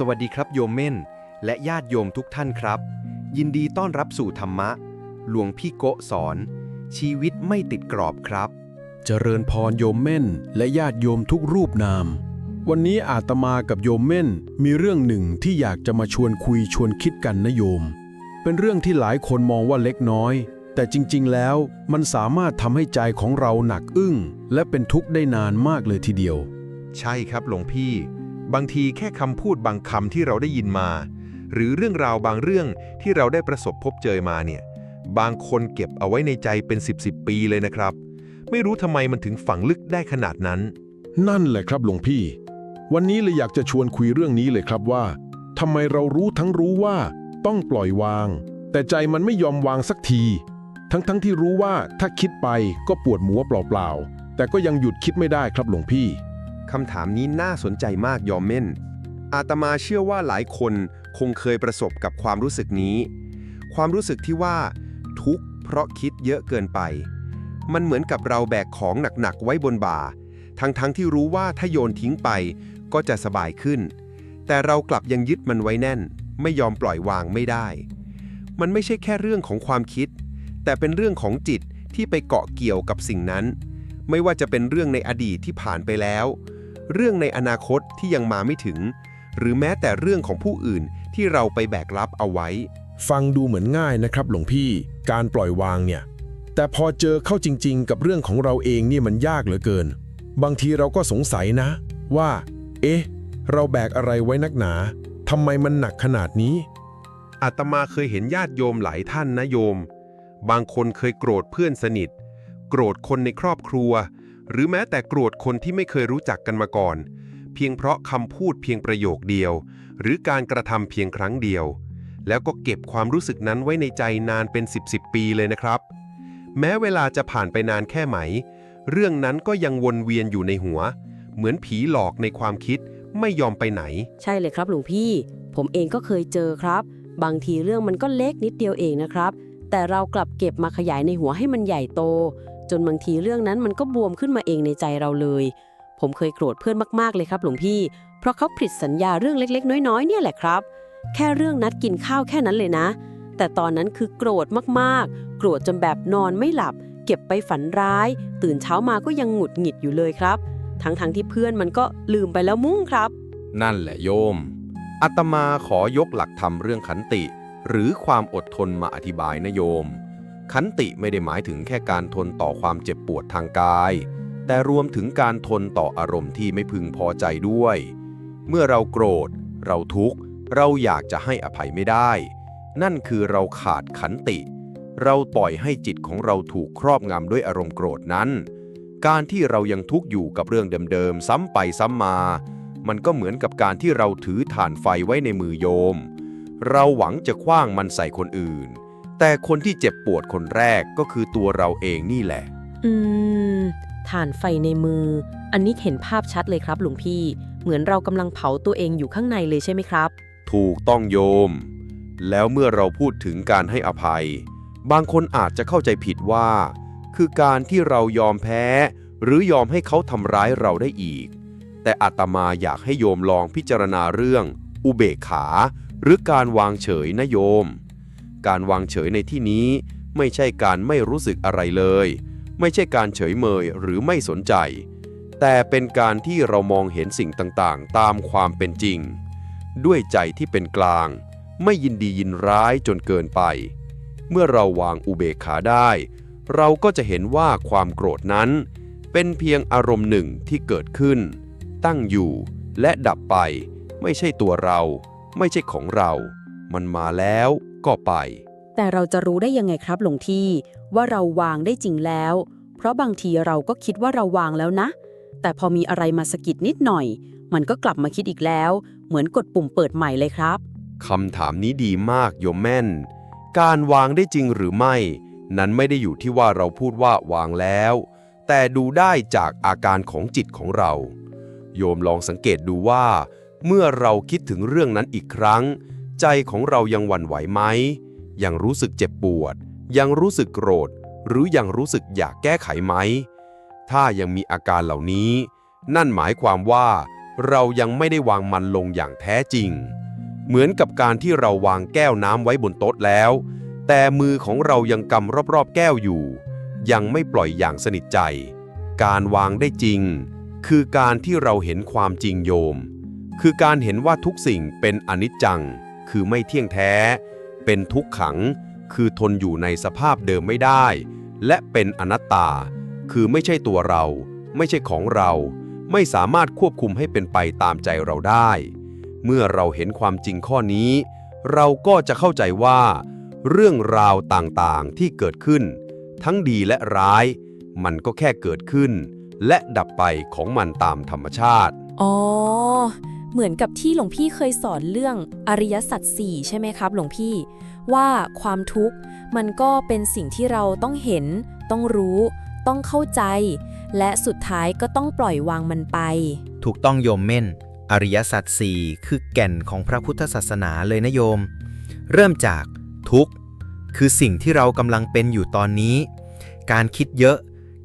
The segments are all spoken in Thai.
สวัสดีครับโยมเม่น และญาติโยมทุกท่านครับ ยินดีต้อนรับสู่ธรรมะ หลวงพี่โกะสอน ชีวิตไม่ติดกรอบครับ เจริญพรโยมเม่น และญาติโยมทุกรูปนาม วันนี้อาตมากับโยมเม่น มีเรื่องหนึ่งที่อยากจะมาชวนคุยชวนคิดกันนะโยม เป็นเรื่องที่หลายคนมองว่าเล็กน้อย แต่จริงๆแล้วมันสามารถทำให้ใจของเราหนักอึ้ง และเป็นทุกข์ได้นานมากเลยทีเดียว ใช่ครับหลวงพี่ บางทีแค่คำพูดบางคำที่เราได้ยินมา หรือเรื่องราวบางเรื่องที่เราได้ประสบพบเจอมาเนี่ย บางคนเก็บเอาไว้ในใจเป็น 10บสปีเลยนะครับ ไม่รู้ทำไมมันถึงฝังลึกได้ขนาดนั้น นั่นแหละครับหลวงพี่ วันนี้เลยอยากจะชวนคุยเรื่องนี้เลยครับว่าทำไมเรารู้ทั้งรู้ว่าต้องปล่อยวาง แต่ใจมันไม่ยอมวางสักที ทั้งๆทที่รู้ว่าถ้าคิดไปก็ปวดหมัวเปล่าๆแต่ก็ยังหยุดคิดไม่ได้ครับหลวงพี่ คำถามนี้น่าสนใจมากยอมเม่น อาตมาเชื่อว่าหลายคนคงเคยประสบกับความรู้สึกนี้ ความรู้สึกที่ว่า ทุกข์เพราะคิดเยอะเกินไป มันเหมือนกับเราแบกของหนักๆไว้บนบ่า ทั้งๆทที่รู้ว่าถ้าโยนทิ้งไปก็จะสบายขึ้น แต่เรากลับยังยึดมันไว้แน่น ไม่ยอมปล่อยวางไม่ได้ มันไม่ใช่แค่เรื่องของความคิด แต่เป็นเรื่องของจิตที่ไปเกาะเกี่ยวกับสิ่งนั้น ไม่ว่าจะเป็นเรื่องในอดีตที่ผ่านไปแล้ว เรื่องในอนาคตที่ยังมาไม่ถึง หรือแม้แต่เรื่องของผู้อื่นที่เราไปแบกรับเอาไว้ ฟังดูเหมือนง่ายนะครับ หลวงพี่การปล่อยวางเนี่ย แต่พอเจอเข้าจริง ๆ กับเรื่องของเราเองเนี่ยมันยากเหลือเกิน บางทีเราก็สงสัยนะ ว่า เอ๊ะ เราแบกอะไรไว้นักหนาทำไมมันหนักขนาดนี้อาตมาเคยเห็นญาติโยมหลายท่านนะโยม บางคนเคยโกรธเพื่อนสนิท โกรธคนในครอบครัว หรือแม้แต่โกรธคนที่ไม่เคยรู้จักกันมาก่อน เพียงเพราะคำพูดเพียงประโยคเดียว หรือการกระทำเพียงครั้งเดียว แล้วก็เก็บความรู้สึกนั้นไว้ในใจนานเป็น 10บสปีเลยนะครับ แม้เวลาจะผ่านไปนานแค่ไหน เรื่องนั้นก็ยังวนเวียนอยู่ในหัว เหมือนผีหลอกในความคิดไม่ยอมไปไหน ใช่เลยครับหลวงพี่ ผมเองก็เคยเจอครับ บางทีเรื่องมันก็เล็กนิดเดียวเองนะครับ แต่เรากลับเก็บมาขยายในหัวให้มันใหญ่โต จนบางทีเรื่องนั้นมันก็บวมขึ้นมาเองในใจเราเลย ผมเคยโกรธเพื่อนมากๆเลยครับหลวงพี่ เพราะเขาผิดสัญญาเรื่องเล็กๆ น้อยๆ เนี่ยแหละครับ แค่เรื่องนัดกินข้าวแค่นั้นเลยนะ แต่ตอนนั้นคือโกรธมากๆ โกรธจนแบบนอนไม่หลับ เก็บไปฝันร้าย ตื่นเช้ามาก็ยังหงุดหงิดอยู่เลยครับ ทั้งๆที่เพื่อนมันก็ลืมไปแล้วมุ้งครับ นั่นแหละโยมอาตมาขอยกหลักธรรมเรื่องขันติ หรือความอดทนมาอธิบายนะโยม ขันติไม่ได้หมายถึงแค่การทนต่อความเจ็บปวดทางกาย แต่รวมถึงการทนต่ออารมณ์ที่ไม่พึงพอใจด้วย เมื่อเราโกรธ เราทุกข์ เราอยากจะให้อภัยไม่ได้ นั่นคือเราขาดขันติ เราปล่อยให้จิตของเราถูกครอบงำด้วยอารมณ์โกรธนั้น การที่เรายังทุกข์อยู่กับเรื่องเดิมๆซ้ำไปซ้ำมา มันก็เหมือนกับการที่เราถือถ่านไฟไว้ในมือโยม เราหวังจะคว้างมันใส่คนอื่น แต่คนที่เจ็บปวดคนแรกก็คือตัวเราเองนี่แหละ อืมถ่านไฟในมือ อันนี้เห็นภาพชัดเลยครับหลวงพี่ เหมือนเรากำลังเผาตัวเองอยู่ข้างในเลยใช่ไหมครับ ถูกต้องโยม แล้วเมื่อเราพูดถึงการให้อภัย บางคนอาจจะเข้าใจผิดว่า คือการที่เรายอมแพ้ หรือยอมให้เขาทำร้ายเราได้อีก แต่อาตมาอยากให้โยมลองพิจารณาเรื่อง อุเบกขา หรือการวางเฉยนะโยม การวางเฉยในที่นี้ ไม่ใช่การไม่รู้สึกอะไรเลย ไม่ใช่การเฉยเมยหรือไม่สนใจ แต่เป็นการที่เรามองเห็นสิ่งต่างๆ ตามความเป็นจริง ด้วยใจที่เป็นกลาง ไม่ยินดียินร้ายจนเกินไป เมื่อเราวางอุเบกขาได้ เราก็จะเห็นว่าความโกรธนั้น เป็นเพียงอารมณ์หนึ่งที่เกิดขึ้น ตั้งอยู่และดับไป ไม่ใช่ตัวเรา ไม่ใช่ของเรา มันมาแล้ว ก็ไป แต่เราจะรู้ได้ยังไงครับหลวงพี่ว่าเราวางได้จริงแล้ว เพราะบางทีเราก็คิดว่าเราวางแล้วนะ แต่พอมีอะไรมาสะกิดนิดหน่อย มันก็กลับมาคิดอีกแล้ว เหมือนกดปุ่มเปิดใหม่เลยครับคำถามนี้ดีมากโยมแม่น การวางได้จริงหรือไม่ นั้นไม่ได้อยู่ที่ว่าเราพูดว่าวางแล้ว แต่ดูได้จากอาการของจิตของเรา โยมลองสังเกตดูว่า เมื่อเราคิดถึงเรื่องนั้นอีกครั้ง ใจของเรายังหวั่นไหวไหม ยังรู้สึกเจ็บปวด ยังรู้สึกโกรธ หรือยังรู้สึกอยากแก้ไขไหม ถ้ายังมีอาการเหล่านี้ นั่นหมายความว่า เรายังไม่ได้วางมันลงอย่างแท้จริง เหมือนกับการที่เราวางแก้วน้ำไว้บนโต๊ะแล้ว แต่มือของเรายังกำรอบๆแก้วอยู่ ยังไม่ปล่อยอย่างสนิทใจ การวางได้จริง คือการที่เราเห็นความจริงโยม คือการเห็นว่าทุกสิ่งเป็นอนิจจัง คือไม่เที่ยงแท้ เป็นทุกขัง คือทนอยู่ในสภาพเดิมไม่ได้ และเป็นอนัตตา คือไม่ใช่ตัวเรา ไม่ใช่ของเรา ไม่สามารถควบคุมให้เป็นไปตามใจเราได้ เมื่อเราเห็นความจริงข้อนี้ เราก็จะเข้าใจว่า เรื่องราวต่างๆที่เกิดขึ้น ทั้งดีและร้าย มันก็แค่เกิดขึ้น และดับไปของมันตามธรรมชาติ อ๋อ เหมือนกับที่หลวงพี่เคยสอนเรื่องอริยสัจสี่ใช่ไหมครับ หลวงพี่ ว่าความทุกข์มันก็เป็นสิ่งที่เราต้องเห็น ต้องรู้ ต้องเข้าใจ และสุดท้ายก็ต้องปล่อยวางมันไป ถูกต้องโยมเม่น อริยสัจสี่คือแก่นของพระพุทธศาสนาเลยนะโยม เริ่มจากทุกข์ คือสิ่งที่เรากำลังเป็นอยู่ตอนนี้ การคิดเยอะ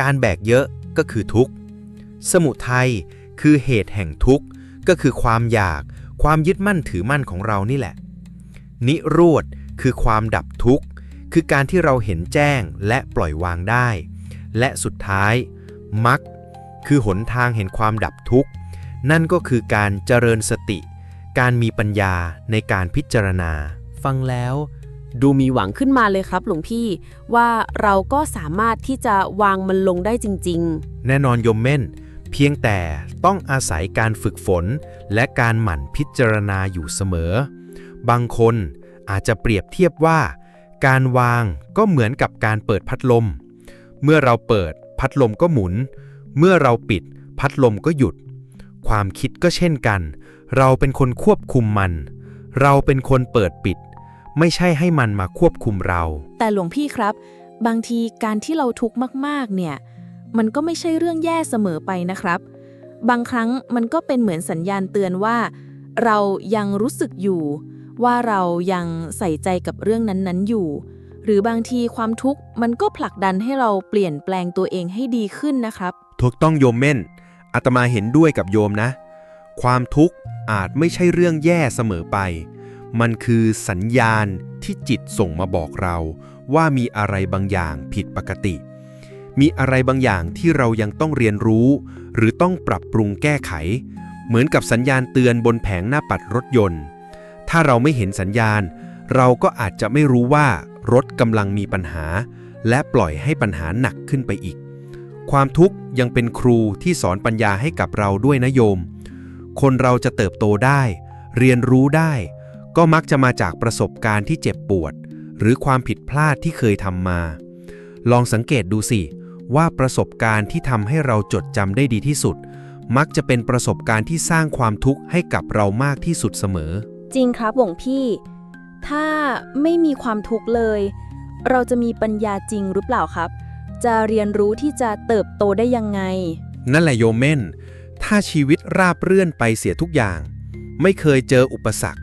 การแบกเยอะก็คือทุกข์ สมุทัยคือเหตุแห่งทุกข์ ก็คือความอยาก ความยึดมั่นถือมั่นของเรานี่แหละ นิโรธคือความดับทุกข์ คือการที่เราเห็นแจ้งและปล่อยวางได้ และสุดท้ายมรรคคือหนทางเห็นความดับทุกข์ นั่นก็คือการเจริญสติ การมีปัญญาในการพิจารณา ฟังแล้ว ดูมีหวังขึ้นมาเลยครับหลวงพี่ว่าเราก็สามารถที่จะวางมันลงได้จริงแน่นอนโยมเม่น เพียงแต่ต้องอาศัยการฝึกฝนและการหมั่นพิจารณาอยู่เสมอ บางคนอาจจะเปรียบเทียบว่า การวางก็เหมือนกับการเปิดพัดลม เมื่อเราเปิดพัดลมก็หมุน เมื่อเราปิดพัดลมก็หยุด ความคิดก็เช่นกัน เราเป็นคนควบคุมมัน เราเป็นคนเปิดปิด ไม่ใช่ให้มันมาควบคุมเรา แต่หลวงพี่ครับ บางทีการที่เราทุกข์มากๆเนี่ย มันก็ไม่ใช่เรื่องแย่เสมอไปนะครับ บางครั้งมันก็เป็นเหมือนสัญญาณเตือนว่า เรายังรู้สึกอยู่ ว่าเรายังใส่ใจกับเรื่องนั้นๆอยู่ หรือบางทีความทุกข์มันก็ผลักดันให้เราเปลี่ยนแปลงตัวเองให้ดีขึ้นนะครับ ถูกต้องโยมเม่นอาตมาเห็นด้วยกับโยมนะ ความทุกข์อาจไม่ใช่เรื่องแย่เสมอไป มันคือสัญญาณที่จิตส่งมาบอกเรา ว่ามีอะไรบางอย่างผิดปกติ มีอะไรบางอย่างที่เรายังต้องเรียนรู้ หรือต้องปรับปรุงแก้ไข เหมือนกับสัญญาณเตือนบนแผงหน้าปัดรถยนต์ ถ้าเราไม่เห็นสัญญาณ เราก็อาจจะไม่รู้ว่ารถกำลังมีปัญหา และปล่อยให้ปัญหาหนักขึ้นไปอีก ความทุกข์ยังเป็นครูที่สอนปัญญาให้กับเราด้วยนะโยม คนเราจะเติบโตได้ เรียนรู้ได้ ก็มักจะมาจากประสบการณ์ที่เจ็บปวด หรือความผิดพลาดที่เคยทำมาลองสังเกตดูสิ ว่าประสบการณ์ที่ทำให้เราจดจำได้ดีที่สุด มักจะเป็นประสบการณ์ที่สร้างความทุกข์ให้กับเรามากที่สุดเสมอ จริงครับหลวงพี่ ถ้าไม่มีความทุกข์เลย เราจะมีปัญญาจริงหรือเปล่าครับ จะเรียนรู้ที่จะเติบโตได้ยังไง นั่นแหละโยมเม่นถ้าชีวิตราบเรื่อนไปเสียทุกอย่าง ไม่เคยเจออุปสรรค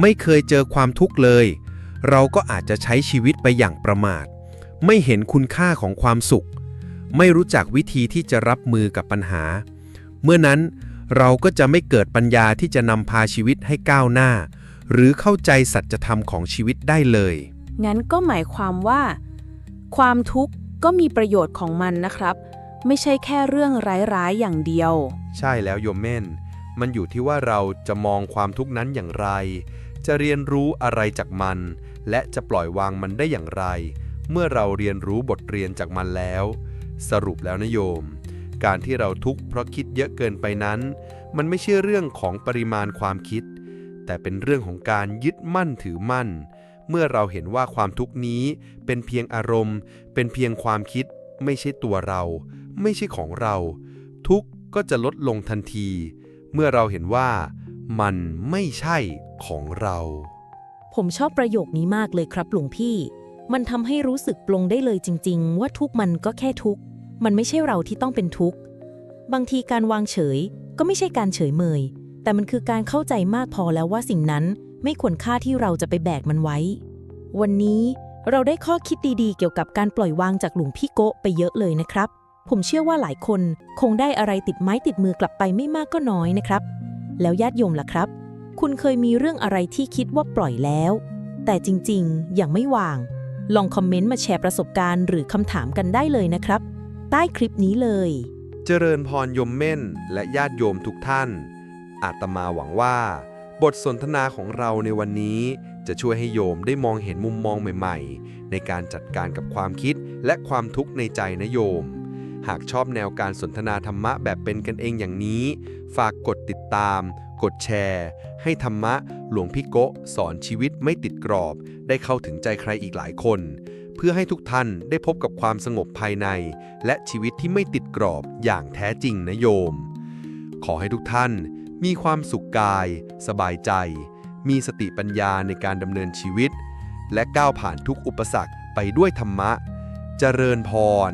ไม่เคยเจอความทุกข์เลย เราก็อาจจะใช้ชีวิตไปอย่างประมาท ไม่เห็นคุณค่าของความสุข ไม่รู้จักวิธีที่จะรับมือกับปัญหา เมื่อนั้นเราก็จะไม่เกิดปัญญาที่จะนำพาชีวิตให้ก้าวหน้า หรือเข้าใจสัจธรรมของชีวิตได้เลย งั้นก็หมายความว่า ความทุกข์ก็มีประโยชน์ของมันนะครับ ไม่ใช่แค่เรื่องร้ายๆอย่างเดียว ใช่แล้วโยมเม่น มันอยู่ที่ว่าเราจะมองความทุกข์นั้นอย่างไร จะเรียนรู้อะไรจากมัน และจะปล่อยวางมันได้อย่างไร เมื่อเราเรียนรู้บทเรียนจากมันแล้ว สรุปแล้วนะโยม การที่เราทุกข์เพราะคิดเยอะเกินไปนั้น มันไม่ใช่เรื่องของปริมาณความคิด แต่เป็นเรื่องของการยึดมั่นถือมั่น เมื่อเราเห็นว่าความทุกข์นี้เป็นเพียงอารมณ์ เป็นเพียงความคิด ไม่ใช่ตัวเรา ไม่ใช่ของเรา ทุกข์ก็จะลดลงทันที เมื่อเราเห็นว่ามันไม่ใช่ของเรา ผมชอบประโยคนี้มากเลยครับหลวงพี่ มันทำให้รู้สึกปลงได้เลยจริง ๆ ว่าทุกข์มันก็แค่ทุกข์ มันไม่ใช่เราที่ต้องเป็นทุกข์ บางทีการวางเฉยก็ไม่ใช่การเฉยเมย แต่มันคือการเข้าใจมากพอแล้วว่าสิ่งนั้นไม่ควรค่าที่เราจะไปแบกมันไว้ วันนี้เราได้ข้อคิดดีๆ เกี่ยวกับการปล่อยวางจากหลวงพี่โกะไปเยอะเลยนะครับ ผมเชื่อว่าหลายคนคงได้อะไรติดไม้ติดมือกลับไปไม่มากก็น้อยนะครับ แล้วญาติโยมล่ะครับ คุณเคยมีเรื่องอะไรที่คิดว่าปล่อยแล้ว แต่จริงๆ ยังไม่วาง ลองคอมเมนต์มาแชร์ประสบการณ์หรือคำถามกันได้เลยนะครับ ใต้คลิปนี้เลย เจริญพรโยมเม่นและญาติโยมทุกท่าน อาตมาหวังว่า บทสนทนาของเราในวันนี้จะช่วยให้โยมได้มองเห็นมุมมองใหม่ ๆ ในการจัดการกับความคิดและความทุกข์ในใจนะโยม หากชอบแนวการสนทนาธรรมะแบบเป็นกันเองอย่างนี้ ฝากกดติดตาม กดแชร์ ให้ธรรมะหลวงพี่โกะสอนชีวิตไม่ติดกรอบ ได้เข้าถึงใจใครอีกหลายคน เพื่อให้ทุกท่านได้พบกับความสงบภายใน และชีวิตที่ไม่ติดกรอบอย่างแท้จริงนะโยม ขอให้ทุกท่านมีความสุขกาย สบายใจ มีสติปัญญาในการดำเนินชีวิต และก้าวผ่านทุกอุปสรรคไปด้วยธรรมะ เจริญพร